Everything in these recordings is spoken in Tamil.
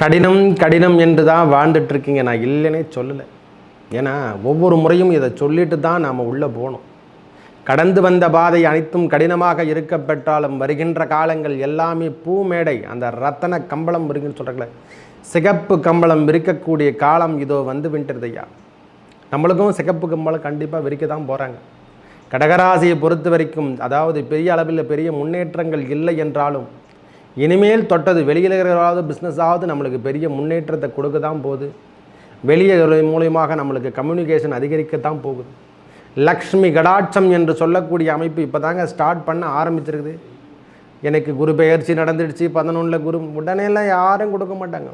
கடினம் கடினம் என்று தான் வாழ்ந்துட்டுருக்கீங்க. நான் இல்லைன்னே சொல்லலை. ஏன்னா ஒவ்வொரு முறையும் இதை சொல்லிட்டு தான் நாம் உள்ளே போகணும். கடந்து வந்த பாதை அனைத்தும் கடினமாக இருக்க பெற்றாலும் வருகின்ற காலங்கள் எல்லாமே பூ மேடை அந்த ரத்தன கம்பளம் இருக்குன்னு சொல்கிறாங்களே சிகப்பு கம்பளம் விரிக்கக்கூடிய காலம் இதோ வந்து விட்டுருதையா நம்மளுக்கும் சிகப்பு கம்பளம் கண்டிப்பாக விரிக்க தான் போகிறாங்க கடகராசியை பொறுத்த வரைக்கும் அதாவது பெரிய அளவில் பெரிய முன்னேற்றங்கள் இல்லை என்றாலும் இனிமேல் தொட்டது வெளியில் இருக்கிறாவது பிஸ்னஸாவது நம்மளுக்கு பெரிய முன்னேற்றத்தை கொடுக்க தான் போகுது. வெளியே மூலியமாக நம்மளுக்கு கம்யூனிகேஷன் அதிகரிக்கத்தான் போகுது. லக்ஷ்மி கடாட்சம் என்று சொல்லக்கூடிய அமைப்பு இப்போ தாங்க ஸ்டார்ட் பண்ண ஆரம்பிச்சிருக்குது. எனக்கு குரு பெயர்ச்சி நடந்துடுச்சு பதினொன்றில் குரு உடனேலாம் யாரும் கொடுக்க மாட்டாங்க.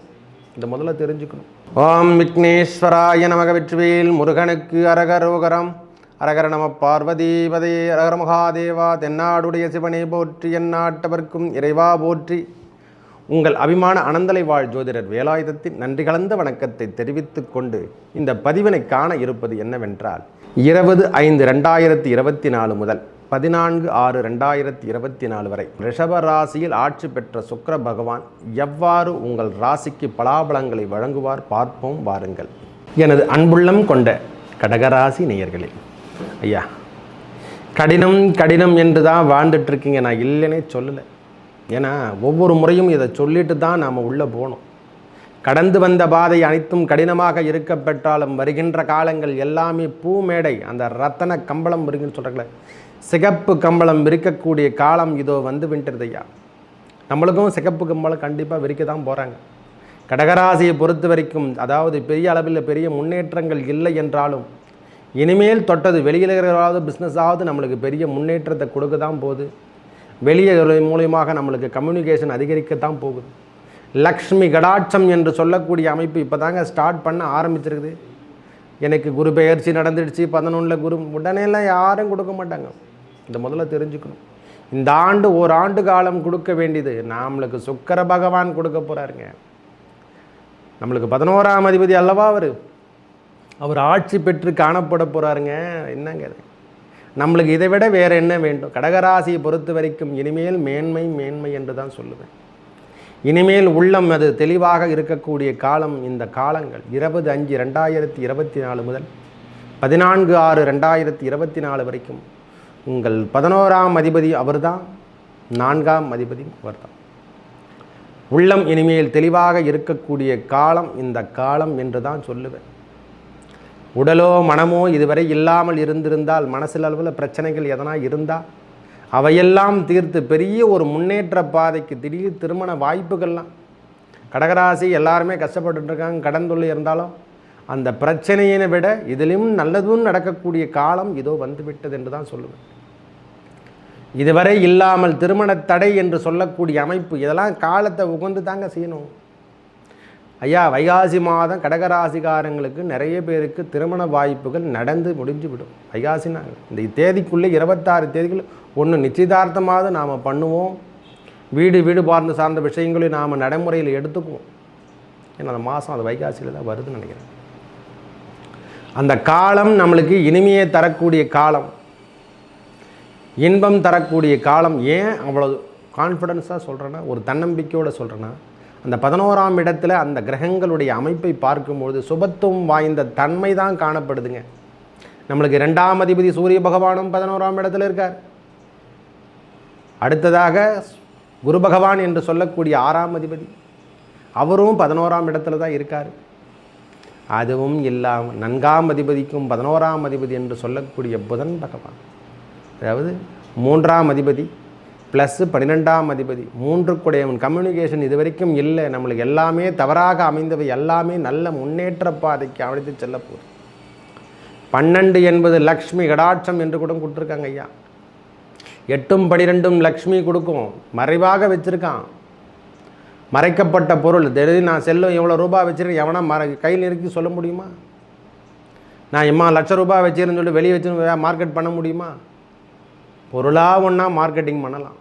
இந்த முதல்ல தெரிஞ்சுக்கணும். ஓம் விக்னேஸ்வராய நமக வெற்றிவேல் முருகனுக்கு அரகரோகரம். அரகர நம பார்வதீபதே அரகர மகாதேவா தென்னாடுடைய சிவனை போற்றி எந்நாட்டவர்க்கும் இறைவா போற்றி. உங்கள் அபிமான அனந்தலை வாழ் ஜோதிடர் வேலாயுதத்தின் நன்றி கலந்த வணக்கத்தை தெரிவித்து கொண்டு இந்த பதிவினை காண இருப்பது என்னவென்றால் இருபது ஐந்து ரெண்டாயிரத்தி இருபத்தி நாலு முதல் பதினான்கு ஆறு ரெண்டாயிரத்தி இருபத்தி நாலு வரை ரிஷப ராசியில் ஆட்சி பெற்ற சுக்கர பகவான் எவ்வாறு உங்கள் ராசிக்கு பலாபலங்களை வழங்குவார் பார்ப்போம் வாருங்கள். எனது அன்புள்ளம் கொண்ட கடகராசி நேயர்களே ஐயா. கடினம் கடினம் என்று தான் வாழ்ந்துட்டு இருக்கீங்க நான் இல்லைன்னே சொல்லலை. ஏன்னா ஒவ்வொரு முறையும் இதை சொல்லிட்டு தான் நாம் உள்ளே போகணும் கடந்து வந்த பாதை அனைத்தும் கடினமாக இருக்கப்பெற்றாலும் வருகின்ற காலங்கள் எல்லாமே பூ மேடை அந்த ரத்தன கம்பளம் இருக்குன்னு சொல்கிறாங்களே சிகப்பு கம்பளம் விரிக்கக்கூடிய காலம் இதோ வந்து விட்டுருதையா நம்மளுக்கும் சிகப்பு கம்பளம் கண்டிப்பாக விரிக்க தான் போகிறாங்க கடகராசியை பொறுத்த வரைக்கும் அதாவது பெரிய அளவில் பெரிய முன்னேற்றங்கள் இல்லை என்றாலும் இனிமேல் தொட்டது வெளியில் இருக்கிறாவது பிஸ்னஸாவது நம்மளுக்கு பெரிய முன்னேற்றத்தை கொடுக்க தான் போகுது. வெளியே மூலியமாக நம்மளுக்கு கம்யூனிகேஷன் அதிகரிக்கத்தான் போகுது. லக்ஷ்மி கடாட்சம் என்று சொல்லக்கூடிய அமைப்பு இப்போ தாங்க ஸ்டார்ட் பண்ண ஆரம்பிச்சிருக்குது. எனக்கு குரு பெயர்ச்சி நடந்துடுச்சு பதினொன்றில் குரு உடனேலாம் யாரும் கொடுக்க மாட்டாங்க. இந்த முதல்ல தெரிஞ்சுக்கணும். இந்த ஆண்டு ஒரு ஆண்டு காலம் கொடுக்க வேண்டியது நம்மளுக்கு சுக்கர பகவான் கொடுக்க போகிறாருங்க நம்மளுக்கு பதினோராம் அதிபதி அல்லவா அவர்? அவர் ஆட்சி பெற்று காணப்பட போகிறாருங்க என்னங்க நம்மளுக்கு இதை விட வேறு என்ன வேண்டும்? கடகராசியை பொறுத்த வரைக்கும் இனிமேல் மேன்மை மேன்மை என்று தான் சொல்லுவேன். இனிமேல் உள்ளம் அது தெளிவாக இருக்கக்கூடிய காலம் இந்த காலங்கள். இருபது அஞ்சு ரெண்டாயிரத்தி இருபத்தி நாலு முதல் பதினான்கு ஆறு ரெண்டாயிரத்தி இருபத்தி நாலு வரைக்கும் உங்கள் பதினோராம் அதிபதி அவர்தான் நான்காம் அதிபதி அவர்தான். உள்ளம் இனிமேல் தெளிவாக இருக்கக்கூடிய காலம் இந்த காலம் என்று தான் சொல்லுவேன். உடலோ மனமோ இதுவரை இல்லாமல் இருந்திருந்தால் மனசில் அளவில் பிரச்சனைகள் எதனா இருந்தால் அவையெல்லாம் தீர்த்து பெரிய ஒரு முன்னேற்ற பாதைக்கு திடீர் திருமண வாய்ப்புகள்லாம். கடகராசி எல்லாருமே கஷ்டப்பட்டுட்டு இருக்காங்க கடன் தொல்லை இருந்தாலும் அந்த பிரச்சனையினை விட இதிலும் நல்லதும் நடக்கக்கூடிய காலம் இதோ வந்துவிட்டது என்று தான் சொல்லுவேன். இதுவரை இல்லாமல் திருமண தடை என்று சொல்லக்கூடிய அமைப்பு இதெல்லாம் காலத்தை உகந்து தாங்க செய்யணும். ஐயா வைகாசி மாதம் கடகராசிகாரங்களுக்கு நிறைய பேருக்கு திருமண வாய்ப்புகள் நடந்து முடிஞ்சு விடும் வைகாசினா இந்த தேதிக்குள்ளே இருபத்தாறு தேதிக்குள்ளே ஒன்று நிச்சயதார்த்தமாவது நாம் பண்ணுவோம். வீடு வீடு பார்ந்து சார்ந்த விஷயங்களையும் நாம் நடைமுறையில் எடுத்துக்குவோம். ஏன்னா அந்த மாதம் அது வைகாசியில் தான் வருதுன்னு நினைக்கிறேன். அந்த காலம் நம்மளுக்கு இனிமையை தரக்கூடிய காலம். இன்பம் தரக்கூடிய காலம். ஏன் அவ்வளோ கான்ஃபிடென்ஸாக சொல்கிறேன்னா ஒரு தன்னம்பிக்கையோடு சொல்கிறேன்னா அந்த பதினோராம் இடத்துல அந்த கிரகங்களுடைய அமைப்பை பார்க்கும்பொழுது சுபத்துவம் வாய்ந்த தன்மை தான் காணப்படுதுங்க. நம்மளுக்கு ரெண்டாம் அதிபதி சூரிய பகவானும் பதினோராம் இடத்துல இருக்கார். அடுத்ததாக குரு பகவான் என்று சொல்லக்கூடிய ஆறாம் அதிபதி. அவரும் பதினோராம் இடத்துல தான் இருக்கார். அதுவும் இல்லாமல் நன்காம் அதிபதிக்கும் பதினோராம் அதிபதி என்று சொல்லக்கூடிய புதன் பகவான். அதாவது மூன்றாம் அதிபதி ப்ளஸ்ஸு பன்னிரெண்டாம் அதிபதி. மூன்று குடையவன். கம்யூனிகேஷன் இது வரைக்கும் இல்லை. நம்மளுக்கு எல்லாமே தவறாக அமைந்தவை. எல்லாமே நல்ல முன்னேற்ற பாதைக்கு அழைத்து செல்ல போகுது பன்னெண்டு என்பது லக்ஷ்மி கடாட்சம் என்று கூட கொடுத்துருக்காங்க ஐயா. எட்டும் பனிரெண்டும் லக்ஷ்மி கொடுக்கும். மறைவாக வச்சுருக்கான். மறைக்கப்பட்ட பொருள். திடீர்னு நான் செல்லும் எவ்வளோ ரூபாய் வச்சுருக்கேன். எவனா மற கையில் இறுக்கி சொல்ல முடியுமா? நான் எம்மா லட்ச ரூபாய் வச்சிருன்னு சொல்லி வெளியே வச்சு மார்க்கெட் பண்ண முடியுமா? பொருளாக ஒன்றா மார்க்கெட்டிங் பண்ணலாம்.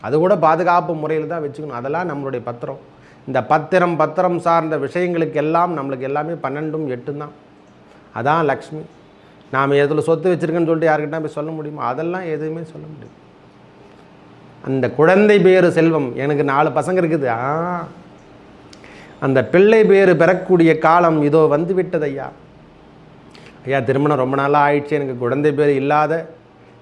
அது கூட பாதுகாப்பு முறையில் தான் வச்சுக்கணும். அதெல்லாம் நம்மளுடைய பத்திரம். இந்த பத்திரம் பத்திரம் சார்ந்த விஷயங்களுக்கு எல்லாம் நம்மளுக்கு எல்லாமே பன்னெண்டும் எட்டும் தான். அதான் லக்ஷ்மி. நாம் எதில் சொத்து வச்சுருக்கேன்னு சொல்லிட்டு யாருக்கிட்ட போய் சொல்ல முடியுமா? அதெல்லாம் எதுவுமே சொல்ல முடியும் அந்த குழந்தை பேர் செல்வம். எனக்கு நாலு பசங்க இருக்குது. ஆ. அந்த பிள்ளை பேர் பெறக்கூடிய காலம் இதோ வந்து விட்டது ஐயா. ஐயா திருமணம் ரொம்ப நாளாக ஆயிடுச்சு. எனக்கு குழந்தை பேர் இல்லாத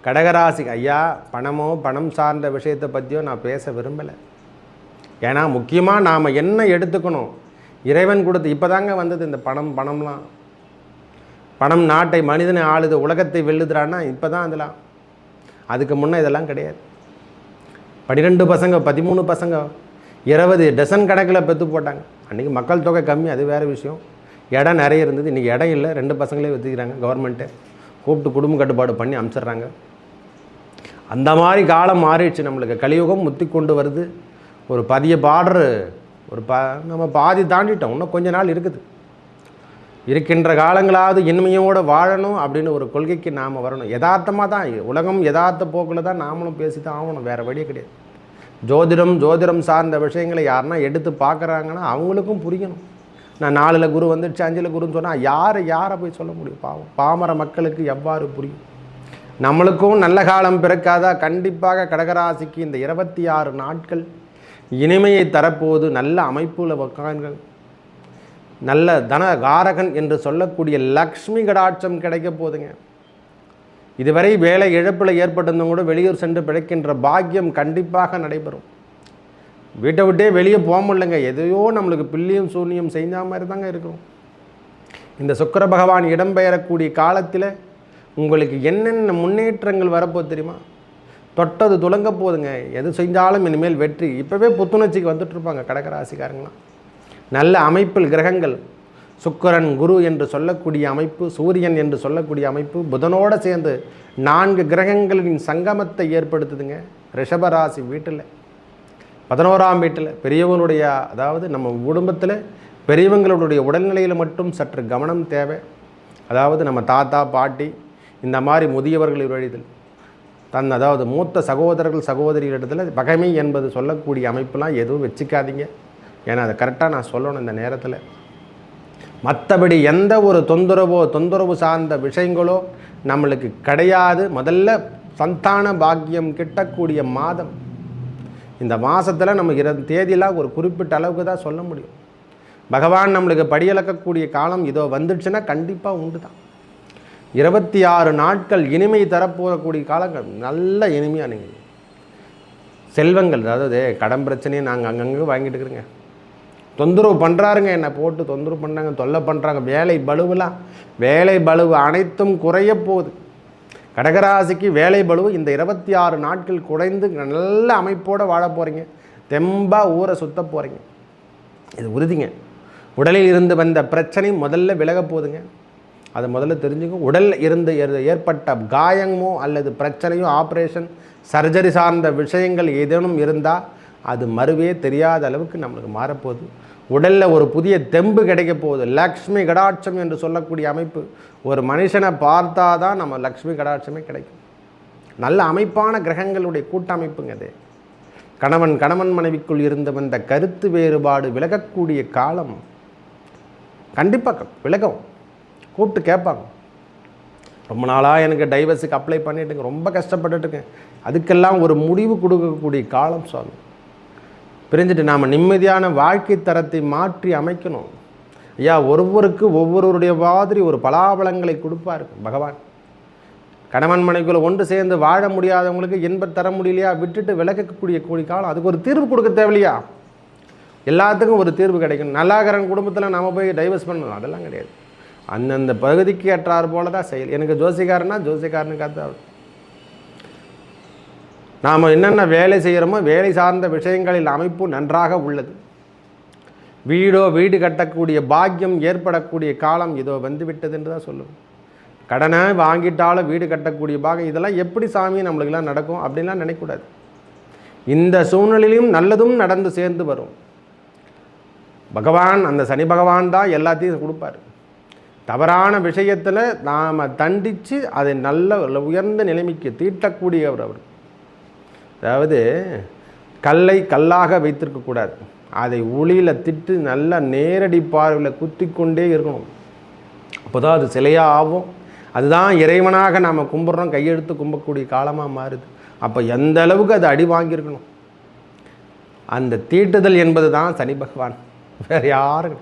கடகராசி ஐயா பணமோ பணம் சார்ந்த விஷயத்தை பற்றியோ நான் பேச விரும்பலை. ஏன்னா முக்கியமாக நாம் என்ன எடுத்துக்கணும்? இறைவன் கொடுத்து இப்போ தாங்க வந்தது இந்த பணம் பணம்லாம். பணம் நாட்டை மனிதனை ஆளுது உலகத்தை வெல்லுதுறான்னா இப்போ தான் அதெல்லாம். அதுக்கு முன்னே இதெல்லாம் கிடையாது. பன்னிரெண்டு பசங்க பதிமூணு பசங்க இருபது டசன் கணக்கில் பெற்று போட்டாங்க. அன்றைக்கி மக்கள் தொகை கம்மி அது வேறு விஷயம். இடம் நிறைய இருந்தது. இன்றைக்கி இடம் இல்லை. ரெண்டு பசங்களே வச்சுக்கிறாங்க கவர்மெண்ட்டு கூப்பிட்டு குடும்ப கட்டுப்பாடு பண்ணி அனுப்பிச்சிடுறாங்க அந்த மாதிரி காலம் மாறிடுச்சு நம்மளுக்கு. கலியுகம் முத்தி கொண்டு வருது. ஒரு பதிய பாடுற ஒரு ப நம்ம பாதி தாண்டிட்டோம். இன்னும் கொஞ்ச நாள் இருக்குது. இருக்கின்ற காலங்களாவது இனிமையோடு வாழணும் அப்படின்னு ஒரு கொள்கைக்கு நாம் வரணும். யதார்த்தமாக தான் உலகம் யதார்த்த போக்கில் தான் நாமளும் பேசி தான் ஆகணும். வேறு வழியே கிடையாது. ஜோதிடம் ஜோதிடம் சார்ந்த விஷயங்களை யாருன்னா எடுத்து பார்க்குறாங்கன்னா அவங்களுக்கும் புரியணும். நான் நாலில் குரு வந்துடுச்சு அஞ்சில் குருன்னு சொன்னால் யாரை யாரை போய் சொல்ல முடியும்? பாவம். பாமர மக்களுக்கு எவ்வாறு புரியும்? நம்மளுக்கும் நல்ல காலம் பிறக்காதா? கண்டிப்பாக கடகராசிக்கு இந்த இருபத்தி ஆறு நாட்கள் இனிமையை தரப்போது நல்ல அமைப்புள்ள உட்கார்கள் நல்ல தனகாரகன் என்று சொல்லக்கூடிய லக்ஷ்மி கடாட்சம் கிடைக்க போதுங்க. இதுவரை வேலை இழப்பில் ஏற்பட்டிருந்தும் கூட வெளியூர் சென்று பிழைக்கின்ற பாக்கியம் கண்டிப்பாக நடைபெறும். வீட்டை விட்டே வெளியே போக முடியலங்க. எதையோ நம்மளுக்கு பில்லியும் சூன்யம் செய்த மாதிரி தாங்க இருக்கும். இந்த சுக்கர பகவான் இடம்பெயரக்கூடிய காலத்தில் உங்களுக்கு என்னென்ன முன்னேற்றங்கள் வரப்போகுது தெரியுமா? தொட்டது துளங்க போதுங்க எது செஞ்சாலும் இனிமேல் வெற்றி. இப்போவே புத்துணர்ச்சிக்கு வந்துட்டுருப்பாங்க கடகராசிக்காரங்களாம் நல்ல அமைப்பில் கிரகங்கள். சுக்கரன் குரு என்று சொல்லக்கூடிய அமைப்பு சூரியன் என்று சொல்லக்கூடிய அமைப்பு புதனோடு சேர்ந்து நான்கு கிரகங்களின் சங்கமத்தை ஏற்படுத்துதுங்க. ரிஷபராசி வீட்டில். பதினோராம் வீட்டில் பெரியவங்களுடைய அதாவது நம்ம குடும்பத்தில் பெரியவங்களுடைய உடல்நிலையில் மட்டும் சற்று கவனம் தேவை. அதாவது நம்ம தாத்தா பாட்டி இந்த மாதிரி முதியவர்கள் வழிதல் தன் அதாவது மூத்த சகோதரர்கள் சகோதரிகளிடத்தில் பகைமை என்பது சொல்லக்கூடிய அமைப்பெலாம் எதுவும் வச்சுக்காதீங்க. ஏன்னா அதை கரெக்டாக நான் சொல்லணும் இந்த நேரத்தில். மற்றபடி எந்த ஒரு தொந்தரவோ தொந்தரவு சார்ந்த விஷயங்களோ நம்மளுக்கு கிடையாது. முதல்ல சந்தான பாக்கியம் கிட்டக்கூடிய மாதம். இந்த மாதத்தில் நம்ம இரு தேதியெலாம் ஒரு குறிப்பிட்ட அளவுக்கு தான் சொல்ல முடியும். பகவான் நம்மளுக்கு படியளக்கக்கூடிய காலம் இதோ வந்துடுச்சுன்னா கண்டிப்பாக உண்டு தான் இருபத்தி ஆறு நாட்கள் இனிமை தரப்போகக்கூடிய காலங்கள். நல்ல இனிமையாக நீங்கள் செல்வங்கள் அதாவது கடன் பிரச்சனையை நாங்கள் அங்கங்கே வாங்கிட்டு இருக்கிறோங்க. தொந்தரவு பண்ணுறாருங்க என்னை போட்டு தொந்தரவு பண்ணுறாங்க தொல்லை பண்ணுறாங்க வேலை பலுவெலாம் வேலை பலுவு அனைத்தும் குறைய போகுது. கடகராசிக்கு வேலை பலுவு இந்த இருபத்தி ஆறு நாட்கள் குறைந்து நல்ல அமைப்போடு வாழ போகிறீங்க தெம்பாக ஊரை சுத்த போகிறீங்க இது உறுதிங்க. உடலில் இருந்து வந்த பிரச்சனை முதல்ல விலக போகுதுங்க. அதை முதல்ல தெரிஞ்சுங்க உடலில் இருந்து ஏற்பட்ட காயமோ அல்லது பிரச்சனையோ ஆப்ரேஷன் சர்ஜரி சார்ந்த விஷயங்கள் ஏதேனும் இருந்தால் அது மறுவே தெரியாத அளவுக்கு நம்மளுக்கு மாறப்போகுது. உடலில் ஒரு புதிய தெம்பு கிடைக்க போகுது. லக்ஷ்மி கடாட்சம் என்று சொல்லக்கூடிய அமைப்பு ஒரு மனுஷனை பார்த்தா தான் நம்ம லக்ஷ்மி கடாட்சமே கிடைக்கும். நல்ல அமைப்பான கிரகங்களுடைய கூட்டமைப்புங்க அது. கணவன் கணவன் மனைவிக்குள் இருந்து வந்த கருத்து வேறுபாடு விலகக்கூடிய காலம் கண்டிப்பாக விலகும். கூப்பிட்டு கேட்பாங்க. ரொம்ப நாளாக எனக்கு டைவர்ஸுக்கு அப்ளை பண்ணிட்டுங்க ரொம்ப கஷ்டப்பட்டுட்டுங்க அதுக்கெல்லாம் ஒரு முடிவு கொடுக்கக்கூடிய காலம் சுவாமி பிரிஞ்சுட்டு நாம் நிம்மதியான வாழ்க்கை தரத்தை மாற்றி அமைக்கணும். ஐயா ஒவ்வொருக்கு ஒவ்வொருவருடைய மாதிரி ஒரு பலாபலங்களை கொடுப்பார் பகவான். கணவன் மனைக்குள்ள ஒன்று சேர்ந்து வாழ முடியாதவங்களுக்கு இன்பம் தர முடியலையா? விட்டுட்டு விளக்கக்கூடிய கூடிய காலம். அதுக்கு ஒரு தீர்வு கொடுக்க தேவையில்லையா? எல்லாத்துக்கும் ஒரு தீர்வு கிடைக்கும் நல்லாகிறன் குடும்பத்தில் நம்ம போய் டைவர்ஸ் பண்ணணும். அதெல்லாம் கிடையாது. அந்தந்த பகுதிக்கு ஏற்றார் போல தான் செயல். எனக்கு ஜோசிக்காரனா ஜோசிக்காரனுக்காக நாம் என்னென்ன வேலை செய்கிறோமோ வேலை சார்ந்த விஷயங்களில் அமைப்பு நன்றாக உள்ளது. வீடோ வீடு கட்டக்கூடிய பாக்கியம் ஏற்படக்கூடிய காலம் இதோ வந்துவிட்டது என்று தான் சொல்லுவோம். கடனை வாங்கிட்டாலும் வீடு கட்டக்கூடிய பாகம் இதெல்லாம் எப்படி சாமி நம்மளுக்கெல்லாம் நடக்கும் அப்படின்லாம் நினைக்கக்கூடாது. இந்த சூழ்நிலையிலும் நல்லதும் நடந்து சேர்ந்து வரும். பகவான் அந்த சனி பகவான் தான் எல்லாத்தையும் கொடுப்பார். தவறான விஷயத்தில் நாம் தண்டித்து அதை நல்ல உயர்ந்த நிலைமைக்கு தீட்டக்கூடியவர் அவர். அதாவது கல்லை கல்லாக வைத்திருக்கக்கூடாது அதை ஒளியில் திட்டு நல்ல நேரடி பார்வையில் குத்தி கொண்டே இருக்கணும். அப்போ தான் அது சிலையாக ஆகும். அதுதான் இறைவனாக நாம் கும்பிட்றோம் கையெழுத்து கும்பக்கூடிய காலமாக மாறுது. அப்போ எந்த அளவுக்கு அது அடி வாங்கியிருக்கணும்? அந்த தீட்டுதல் என்பது தான் சனி பகவான். வேறு யாரும்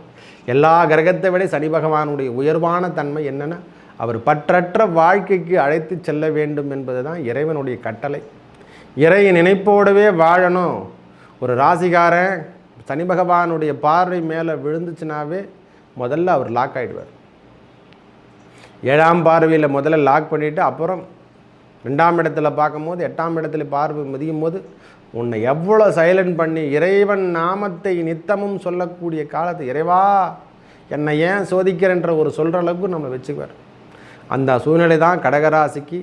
எல்லா கிரகத்தை விட சனி பகவானுடைய உயர்வான தன்மை என்னென்னா அவர் பற்றற்ற வாழ்க்கைக்கு அழைத்து செல்ல வேண்டும் என்பது தான் இறைவனுடைய கட்டளை. இறை நினைப்போடவே வாழணும். ஒரு ராசிகாரன் சனி பகவானுடைய பார்வை மேலே விழுந்துச்சுனாவே முதல்ல அவர் லாக் ஆகிடுவார் ஏழாம் பார்வையில் முதல்ல லாக் பண்ணிவிட்டு அப்புறம் ரெண்டாம் இடத்துல பார்க்கும்போது எட்டாம் இடத்துல பார்வை மதியும் போது உன்னை எவ்வளோ சைலண்ட் பண்ணி இறைவன் நாமத்தை நித்தமும் சொல்லக்கூடிய காலத்து இறைவா என்னை ஏன் சோதிக்கிறன்ற ஒரு சொல்கிற அளவுக்கு நம்ம வச்சுக்குவார். அந்த சூழ்நிலை தான் கடகராசிக்கு.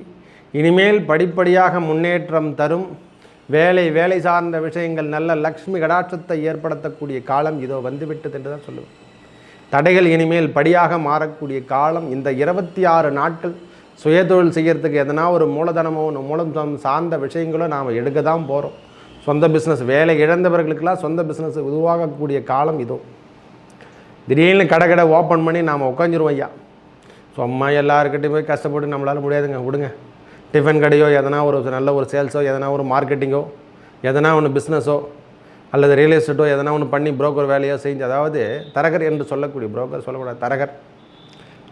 இனிமேல் படிப்படியாக முன்னேற்றம் தரும். வேலை வேலை சார்ந்த விஷயங்கள் நல்ல லக்ஷ்மி கடாட்சத்தை ஏற்படுத்தக்கூடிய காலம் இதோ வந்துவிட்டது என்று தான் சொல்லுவேன். தடைகள் இனிமேல் படியாக மாறக்கூடிய காலம் இந்த இருபத்தி ஆறு நாட்கள் சுயதொழில் செய்கிறதுக்கு எதனா ஒரு மூலதனமோ மூலதனம் சார்ந்த விஷயங்களோ நாம் எடுக்க தான் போகிறோம் சொந்த பிஸ்னஸ் வேலை இழந்தவர்களுக்கெல்லாம் சொந்த பிஸ்னஸ் உருவாகக்கூடிய காலம் இதோ. திடீர்னு கடை கடை ஓப்பன் பண்ணி நாம் உட்காந்துருவோம் ஐயா. சும்மா எல்லாருக்கிட்டையும் போய் கஷ்டப்பட்டு நம்மளால் முடியாதுங்க விடுங்க. டிஃபன் கடையோ எதனா ஒரு நல்ல ஒரு சேல்ஸோ எதனா ஒரு மார்க்கெட்டிங்கோ எதனா ஒன்று பிஸ்னஸோ அல்லது ரியல் எஸ்டேட்டோ எதனா ஒன்று பண்ணி புரோக்கர் வேலையோ செஞ்சு அதாவது தரகர் என்று சொல்லக்கூடிய புரோக்கர் சொல்லக்கூடாது தரகர்.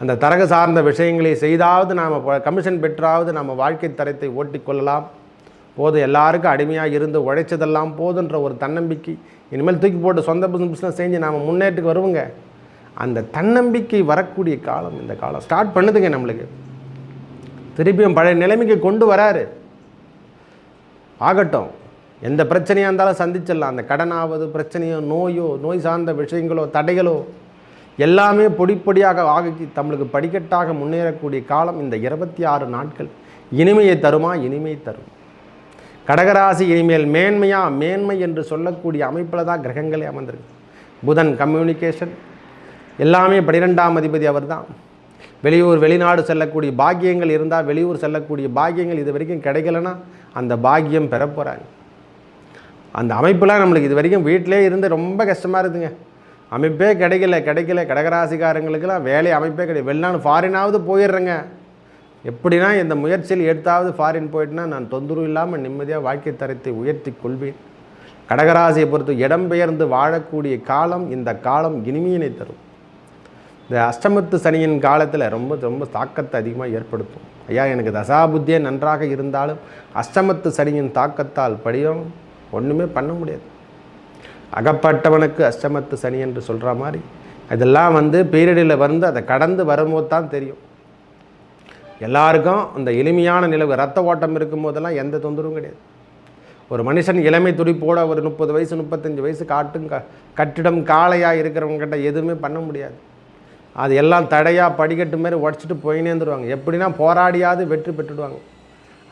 அந்த தரக சார்ந்த விஷயங்களை செய்தாவது நாம் கமிஷன் பெற்றாவது நம்ம வாழ்க்கை தரத்தை ஓட்டிக்கொள்ளலாம் போது எல்லாருக்கும் அடிமையாக இருந்து உழைச்சதெல்லாம் போதுன்ற ஒரு தன்னம்பிக்கை. இனிமேல் தூக்கி போட்டு சொந்த பிஸ்னஸ் செஞ்சு நாம் முன்னேற்றுக்கு வருவோங்க. அந்த தன்னம்பிக்கை வரக்கூடிய காலம் இந்த காலம். ஸ்டார்ட் பண்ணுதுங்க நம்மளுக்கு. திருப்பியும் பழைய நிலைமைக்கு கொண்டு வராரு. ஆகட்டும். எந்த பிரச்சனையாக இருந்தாலும் சந்திச்சிடலாம். அந்த கடனாவது பிரச்சனையோ நோயோ நோய் சார்ந்த விஷயங்களோ தடைகளோ எல்லாமே பொடிப்பொடியாக ஆகி நம்மளுக்கு படிக்கட்டாக முன்னேறக்கூடிய காலம் இந்த இருபத்தி ஆறு நாட்கள். இனிமையை தருமா? இனிமை தரும். கடகராசி இனிமேல் மேன்மையாக மேன்மை என்று சொல்லக்கூடிய அமைப்பில் தான் கிரகங்களே அமர்ந்திருக்கு. புதன் கம்யூனிகேஷன் எல்லாமே பனிரெண்டாம் அதிபதி அவர் தான் வெளியூர் வெளிநாடு செல்லக்கூடிய பாக்கியங்கள் இருந்தால் வெளியூர் செல்லக்கூடிய பாக்கியங்கள் இது வரைக்கும் கிடைக்கலன்னா அந்த பாக்கியம் பெற போகிறாங்க அந்த அமைப்பெலாம் நம்மளுக்கு இது வரைக்கும் வீட்டிலே இருந்து ரொம்ப கஷ்டமாக இருக்குதுங்க. அமைப்பே கிடைக்கல கிடைக்கல. கடகராசிக்காரங்களுக்கெல்லாம் வேலை அமைப்பே கிடையாது வெளிநாடு ஃபாரினாவது போயிடுறேங்க. எப்படின்னா இந்த முயற்சியில் எடுத்தாவது ஃபாரின் போயிட்டுனா நான் தொந்தரவு இல்லாமல் நிம்மதியாக வாழ்க்கை தரத்தை உயர்த்தி கொள்வேன். கடகராசியை பொறுத்து இடம்பெயர்ந்து வாழக்கூடிய காலம் இந்த காலம் இனிமையினை தரும். இந்த அஷ்டமத்து சனியின் காலத்தில் ரொம்ப ரொம்ப தாக்கத்தை அதிகமாக ஏற்படுத்தும். ஐயா எனக்கு தசாபுத்தியே நன்றாக இருந்தாலும் அஷ்டமத்து சனியின் தாக்கத்தால் படியும் ஒன்றுமே பண்ண முடியாது. அகப்பட்டவனுக்கு அஷ்டமத்து சனி என்று சொல்கிற மாதிரி இதெல்லாம் வந்து பீரியடில் வந்து அதை கடந்து வரும்போது தான் தெரியும். எல்லாருக்கும் அந்த எளிமையான நிலவு ரத்த ஓட்டம் இருக்கும்போதெல்லாம் எந்த தொந்தரவும் கிடையாது. ஒரு மனுஷன் இளமை துடிப்போட ஒரு முப்பது வயசு முப்பத்தஞ்சு வயசு காட்டும் க கட்டிடம் காளையாக இருக்கிறவங்ககிட்ட எதுவுமே பண்ண முடியாது. அது எல்லாம் தடையாக படிக்கட்டு மாரி உடச்சிட்டு போயினேந்துருவாங்க எப்படின்னா போராடியாவது வெற்றி பெற்றுடுவாங்க.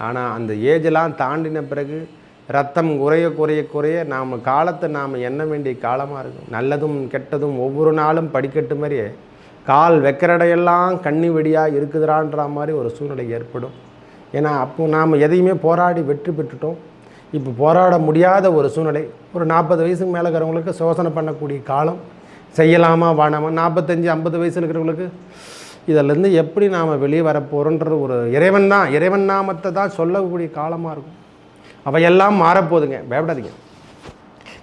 ஆனால் அந்த ஏஜெல்லாம் தாண்டின பிறகு ரத்தம் குறைய குறைய குறைய நாம் காலத்தை நாம் எண்ண வேண்டிய காலமாக இருக்கும். நல்லதும் கெட்டதும் ஒவ்வொரு நாளும் படிக்கட்டு மாதிரியே கால் வைக்கிறடையெல்லாம் கண்ணி வெடியாக இருக்குதுறான்ற மாதிரி ஒரு சூழ்நிலை ஏற்படும். ஏன்னா அப்போ நாம் எதையுமே போராடி வெற்றி பெற்றுட்டோம். இப்போ போராட முடியாத ஒரு சூழ்நிலை. ஒரு நாற்பது வயசுக்கு மேலே இருக்கிறவங்களுக்கு சோசனை பண்ணக்கூடிய காலம். செய்யலாமா வேணாமா? நாற்பத்தஞ்சு ஐம்பது வயசு இருக்கிறவங்களுக்கு இதிலேருந்து எப்படி நாம் வெளியே வரப்போகிறோன்ற ஒரு இறைவன் தான். இறைவன் நாமத்தை தான் சொல்லக்கூடிய காலமாக இருக்கும். அவையெல்லாம் மாறப்போகுதுங்க. பயப்படாதீங்க.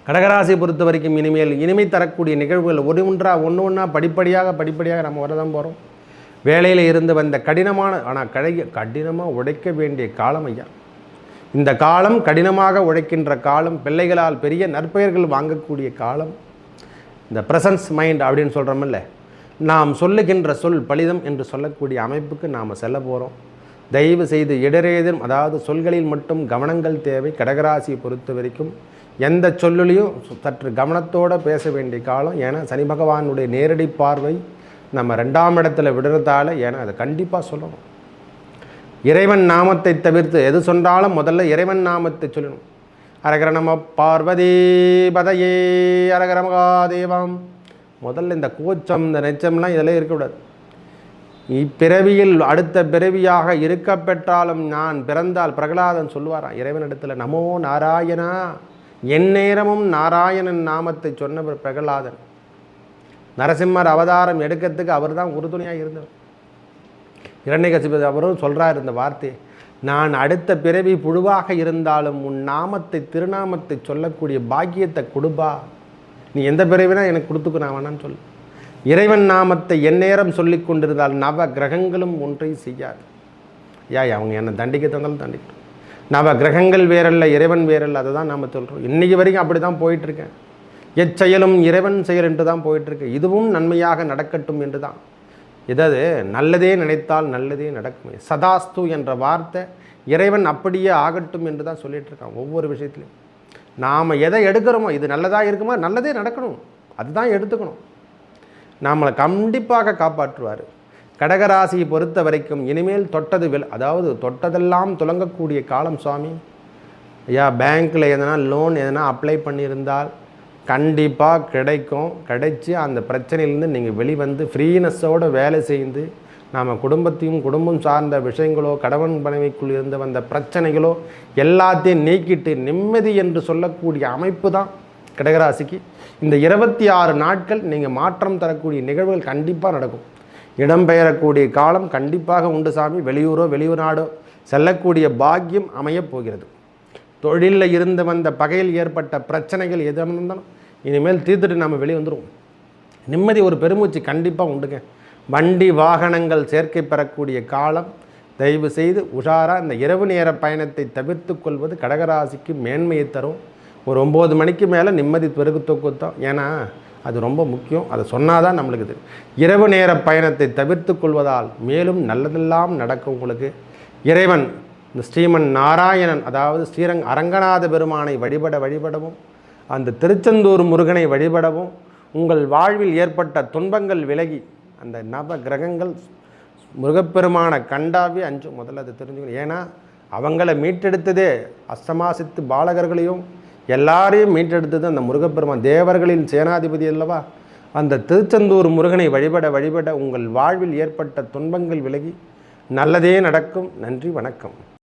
கடகராசியை பொறுத்த வரைக்கும் இனிமேல் இனிமை தரக்கூடிய நிகழ்வுகள் ஒரு ஒன்றா ஒன்று ஒன்றா படிப்படியாக படிப்படியாக நம்ம வரதான் போகிறோம் வேலையில் இருந்து வந்த கடினமான ஆனால் கழக கடினமாக உழைக்க வேண்டிய காலம் ஐயா. இந்த காலம் கடினமாக உழைக்கின்ற காலம் பிள்ளைகளால் பெரிய நற்பெயர்கள் வாங்கக்கூடிய காலம். இந்த ப்ரெசன்ஸ் மைண்ட் அப்படின்னு சொல்கிறோமில்ல நாம் சொல்லுகின்ற சொல் பலிதம் என்று சொல்லக்கூடிய அமைப்புக்கு நாம் செல்ல போகிறோம் தயவு செய்து இடரேதும் அதாவது சொல்களில் மட்டும் கவனங்கள் தேவை. கடகராசியை பொறுத்த வரைக்கும் எந்த சொல்லுலையும் சற்று கவனத்தோடு பேச வேண்டிய காலம். ஏன்னா சனி பகவானுடைய நேரடி பார்வை நம்ம ரெண்டாம் இடத்துல விடுறதால ஏன்னா அதை கண்டிப்பாக சொல்லணும். இறைவன் நாமத்தை தவிர்த்து எது சொன்னாலும் முதல்ல இறைவன் நாமத்தை சொல்லணும். அரகர நம பார்வதி பதையே அரகர மகாதேவம். முதல்ல இந்த கூச்சம் இந்த நெச்சம்லாம் இதெல்லாம் இருக்கக்கூடாது. இப்பிறவியில் அடுத்த பிறவியாக இருக்க பெற்றாலும் நான் பிறந்தால் பிரகலாதன் சொல்லுவாராம் இறைவனிடத்தில் நமோ நாராயணா! எந்நேரமும் நாராயணன் நாமத்தை சொன்னவர் பிரகலாதன். நரசிம்மர் அவதாரம் எடுக்கிறதுக்கு அவர் தான் உறுதுணையாக இருந்தவர். இரண்யகசிபதி அவரும் சொல்கிறார் இந்த வார்த்தை நான் அடுத்த பிறவி புழுவாக இருந்தாலும் உன் நாமத்தை திருநாமத்தை சொல்லக்கூடிய பாக்கியத்தை கொடுப்பா. நீ எந்த பிறவினா எனக்கு கொடுத்துக்கு நான் வேணான்னு சொல்லு. இறைவன் நாமத்தை எந்நேரம் சொல்லி கொண்டிருந்தால் நவ கிரகங்களும் ஒன்றை செய்யாது. யா அவங்க என்னை தண்டிக்க தந்தாலும் தண்டிக்கணும் நம்ம கிரகங்கள் வேறல்ல இறைவன் வேறல்ல அதை தான் நாம் சொல்கிறோம் இன்றைக்கி வரைக்கும் அப்படி தான் போயிட்டுருக்கேன் எச்செயலும் இறைவன் செயல் என்று தான் போயிட்டுருக்கு. இதுவும் நன்மையாக நடக்கட்டும் என்று தான் இதாவது நல்லதே நினைத்தால் நல்லதே நடக்கும். சதாஸ்து என்ற வார்த்தை இறைவன் அப்படியே ஆகட்டும் என்று தான் சொல்லிகிட்ருக்கான் இருக்கான் ஒவ்வொரு விஷயத்துலையும் நாம் எதை எடுக்கிறோமோ இது நல்லதாக இருக்குமா? நல்லதே நடக்கணும். அதுதான் எடுத்துக்கணும். நம்மளை கண்டிப்பாக காப்பாற்றுவார். கடகராசியை பொறுத்த வரைக்கும் இனிமேல் தொட்டது வில் அதாவது தொட்டதெல்லாம் துலங்கக்கூடிய காலம் சுவாமி. ஐயா பேங்க்கில் எதனா லோன் எதனா அப்ளை பண்ணியிருந்தால் கண்டிப்பாக கிடைக்கும். கிடைச்சி அந்த பிரச்சனையிலேருந்து நீங்கள் வெளிவந்து ஃப்ரீனஸோடு வேலை செய்து நாம் குடும்பத்தையும் குடும்பம் சார்ந்த விஷயங்களோ கடவன் பணவைக்குள் இருந்து வந்த பிரச்சனைகளோ எல்லாத்தையும் நீக்கிட்டு நிம்மதி என்று சொல்லக்கூடிய அமைப்பு தான் கடகராசிக்கு. இந்த இருபத்தி ஆறு நாட்கள் நீங்கள் மாற்றம் தரக்கூடிய நிகழ்வுகள் கண்டிப்பாக நடக்கும். இடம்பெயரக்கூடிய காலம் கண்டிப்பாக உண்டு சாமி. வெளியூரோ வெளியூர் நாடோ செல்லக்கூடிய பாக்கியம் அமையப் போகிறது. தொழிலில் இருந்து வந்த பகையில் ஏற்பட்ட பிரச்சனைகள் எது இருந்தாலும் இனிமேல் தீர்த்துட்டு நம்ம வெளியே வந்துடுவோம் நிம்மதி ஒரு பெருமூச்சு கண்டிப்பாக உண்டுங்க. வண்டி வாகனங்கள் சேர்க்கை பெறக்கூடிய காலம் தயவு செய்து உஷாராக இந்த இரவு நேர பயணத்தை தவிர்த்து கொள்வது கடகராசிக்கு மேன்மையை தரும். ஒரு ஒம்பது மணிக்கு மேலே நிம்மதி பெருகு தூக்கத்தான் ஏன்னா அது ரொம்ப முக்கியம். அதை சொன்னால் தான் நம்மளுக்கு இது இரவு நேர பயணத்தை தவிர்த்து கொள்வதால் மேலும் நல்லதெல்லாம் நடக்கும் உங்களுக்கு. இறைவன் இந்த ஸ்ரீமன் நாராயணன் அதாவது ஸ்ரீரங் அரங்கநாத பெருமானை வழிபட வழிபடவும் அந்த திருச்செந்தூர் முருகனை வழிபடவும் உங்கள் வாழ்வில் ஏற்பட்ட துன்பங்கள் விலகி அந்த நவ கிரகங்கள் முருகப்பெருமான கண்டாவே அஞ்சு முதல்ல அதை தெரிஞ்சுக்கணும். ஏன்னா அவங்கள மீட்டெடுத்ததே அஷ்டமாசித்து பாலகர்களையும் எல்லாரையும் மீட்டெடுத்தது அந்த முருகப்பெருமான். தேவர்களின் சேனாதிபதி அல்லவா? அந்த திருச்செந்தூர் முருகனை வழிபட வழிபட உங்கள் வாழ்வில் ஏற்பட்ட துன்பங்கள் விலகி நல்லதே நடக்கும். நன்றி வணக்கம்.